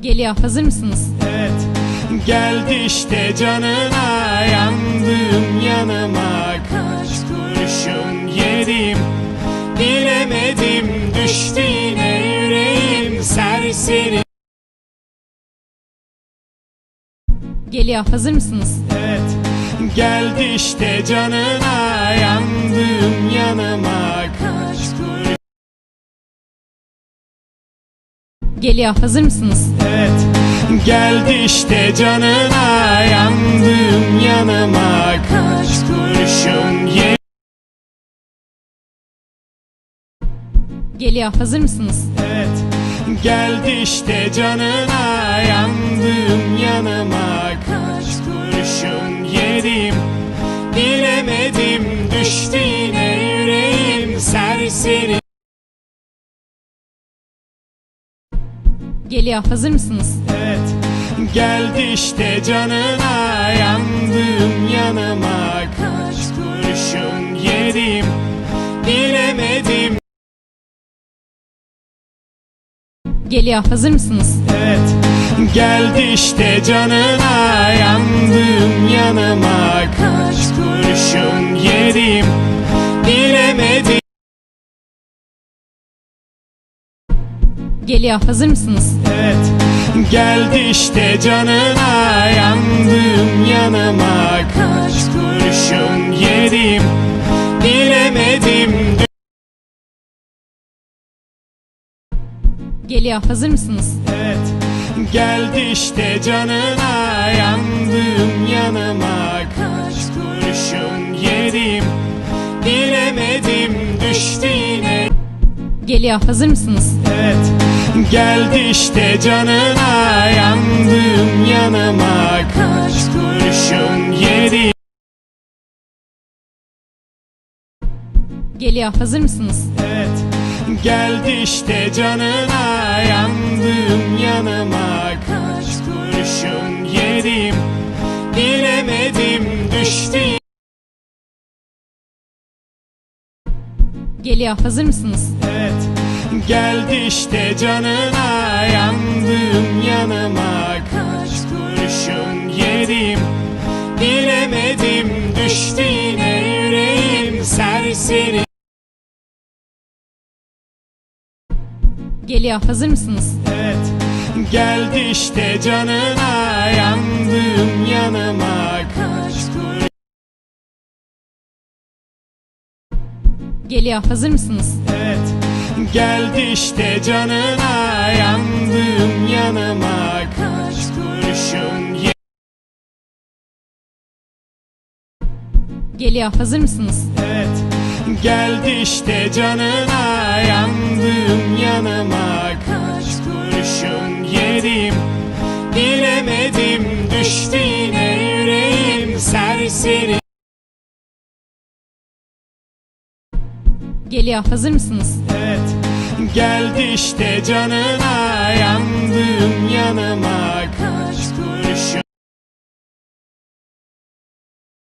Geliyor. Hazır mısınız? Evet Geldi işte canına yandım yanıma Kaç kurşun yedim Bilemedim düştü yine yüreğim serseri Geliyor. Hazır mısınız? Evet Geldi işte canına yandım yanıma Geliyor. Hazır mısınız? Evet Geldi işte canına yandım yanıma Kaç kurşun yedim Geliyor. Hazır mısınız? Evet Geldi işte canına yandım yanıma Kaç kurşun yedim Bilemedim düştü yine yüreğim serseri Geliyor. Hazır mısınız? Evet Geldi işte canına yandım yanıma Kaç kurşun yedim Bilemedim Geliyor. Hazır mısınız? Evet Geldi işte canına yandım yanıma Kaç Geliyor. Hazır mısınız? Evet Geldi işte canına yandım yanıma Kaç kurşun yedim Bilemedim Geliyor. Hazır mısınız? Evet Geldi işte canına yandım yanıma Kaç kurşun yedim Bilemedim düştü Geliyor. Hazır mısınız? Evet Geldi işte canına yandım yanıma Kaç kurşun yedim Geliyor. Hazır mısınız? Evet Geldi işte canına yandım yanıma Geliyor. Hazır mısınız? Evet Geldi işte canına yandım yanıma Kaç kurşun yedim Bilemedim düştü yine yüreğim serseri Geliyor. Hazır mısınız? Evet Geldi işte canına yandım yanıma Geliyor. Hazır mısınız? Evet Geldi işte canına yandım yanıma Kaç kurşun yedim Geliyor. Hazır mısınız? Evet Geldi işte canına yandım yanıma Kaç kurşun yedim Bilemedim düştü yine yüreğim serseri Geliyor. Hazır mısınız? Evet Geldi işte canına